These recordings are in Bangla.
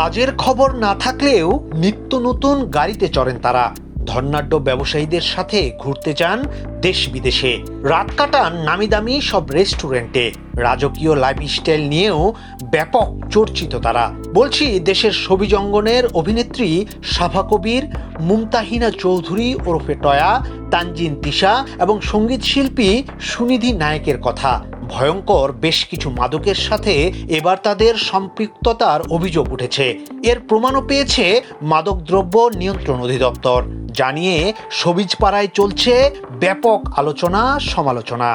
কাজের খবর না থাকলেও নিত্য নতুন গাড়িতে চড়েন তারা। ধর্নাঢ্য ব্যবসায়ীদের সাথে ঘুরতে যান দেশ বিদেশে। রাত কাটান নামি দামি সব রেস্টুরেন্টে। রাজকীয় লাইফস্টাইল নিয়েও ব্যাপক চর্চিত তারা। বলছি, দেশের ছবি জঙ্গনের অভিনেত্রী সাফা কবির, মুমতাহিনা চৌধুরী ওরফে টয়া, তানজিন তিশা এবং সংগীত শিল্পী সুনিধি নায়কের কথা। ভয়ঙ্কর বেশ কিছু মাদকের সাথে এবার তাদের সম্পৃক্ততার অভিযোগ উঠেছে। এর প্রমাণও পেয়েছে মাদকদ্রব্য নিয়ন্ত্রণ অধিদপ্তর। জানিয়ে সবিজ পাড়ায় চলছে ব্যাপক আলোচনা, সমালোচনা।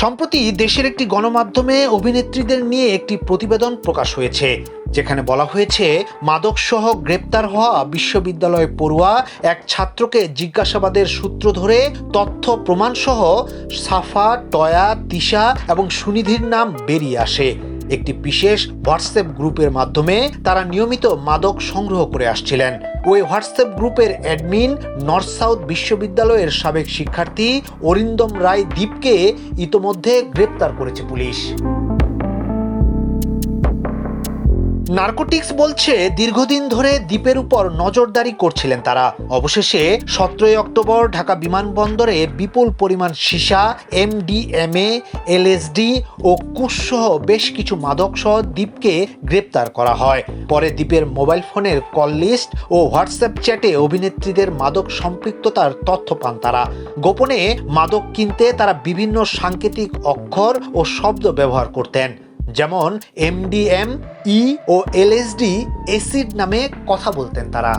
সম্প্রতি দেশের একটি গণমাধ্যমে অভিনেত্রীদের নিয়ে একটি প্রতিবেদন প্রকাশ হয়েছে। যেখানে বলা হয়েছে, মাদকসহ গ্রেপ্তার হওয়া বিশ্ববিদ্যালয় পড়ুয়া এক ছাত্রকে জিজ্ঞাসাবাদের সূত্র ধরে তথ্য প্রমাণসহ সাফা, টয়া, তিশা এবং সুনিধির নাম বেরিয়ে আসে। একটি বিশেষ হোয়াটসঅ্যাপ গ্রুপের মাধ্যমে তারা নিয়মিত মাদক সংগ্রহ করে আসছিলেন। ওই হোয়াটসঅ্যাপ গ্রুপের অ্যাডমিন নর্থ সাউথ বিশ্ববিদ্যালয়ের সাবেক শিক্ষার্থী অরিন্দম রায় দীপকে ইতোমধ্যে গ্রেপ্তার করেছে পুলিশ। নার্কোটিক্স বলছে দীর্ঘদিন ধরে দ্বীপের উপর নজরদারি করছিলেন তারা। অবশেষে সতেরোই অক্টোবর ঢাকা বিমানবন্দরে বিপুল পরিমাণ সীসা, এমডিএমএ, এলএসডি ও কুশসহ বেশ কিছু মাদকসহ দ্বীপকে গ্রেপ্তার করা হয়। পরে দ্বীপের মোবাইল ফোনের কল লিস্ট ও হোয়াটসঅ্যাপ চ্যাটে অভিনেত্রীদের মাদক সম্পৃক্ততার তথ্য পান তারা। গোপনে মাদক কিনতে তারা বিভিন্ন সাংকেতিক অক্ষর ও শব্দ ব্যবহার করতেন। যেমন এমডিএম ই ও এলএসডি এসিড নামে কথা বলতেন তারা।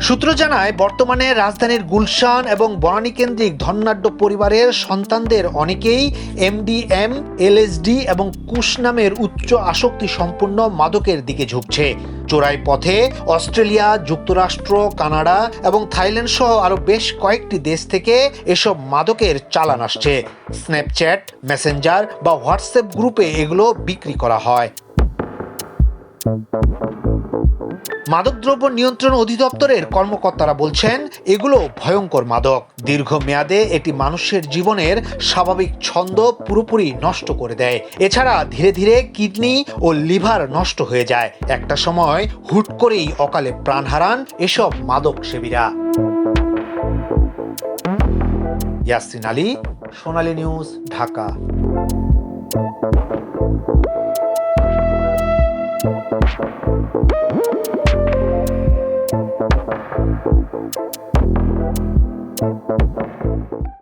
সূত্র জানায়, বর্তমানে রাজধানীর গুলশান এবং বনানী কেন্দ্রিক ধন্যাঢ্য পরিবারের সন্তানদের অনেকেই এমডিএম এলএসডি এবং কুশ নামের উচ্চ আসক্তি সম্পূর্ণ মাদকের দিকে ঝুঁকছে। চোরাই পথে অস্ট্রেলিয়া, যুক্তরাষ্ট্র, কানাডা এবং থাইল্যান্ড সহ আরও বেশ কয়েকটি দেশ থেকে এসব মাদকের চালান আসছে। স্ন্যাপচ্যাট মেসেঞ্জার বা হোয়াটসঅ্যাপ গ্রুপে এগুলো বিক্রি করা হয়। মাদকদ্রব্য নিয়ন্ত্রণ অধিদপ্তরের কর্মকর্তারা বলছেন, এগুলো ভয়ঙ্কর মাদক। দীর্ঘমেয়াদে এটি মানুষের জীবনের স্বাভাবিক ছন্দ পুরোপুরি নষ্ট করে দেয়। এছাড়া ধীরে ধীরে কিডনি ও লিভার নষ্ট হয়ে যায়। একটা সময় হুট করেই অকালে প্রাণ হারান এসব মাদক সেবীরা। Yasin Ali, Sonali news, Dhaka.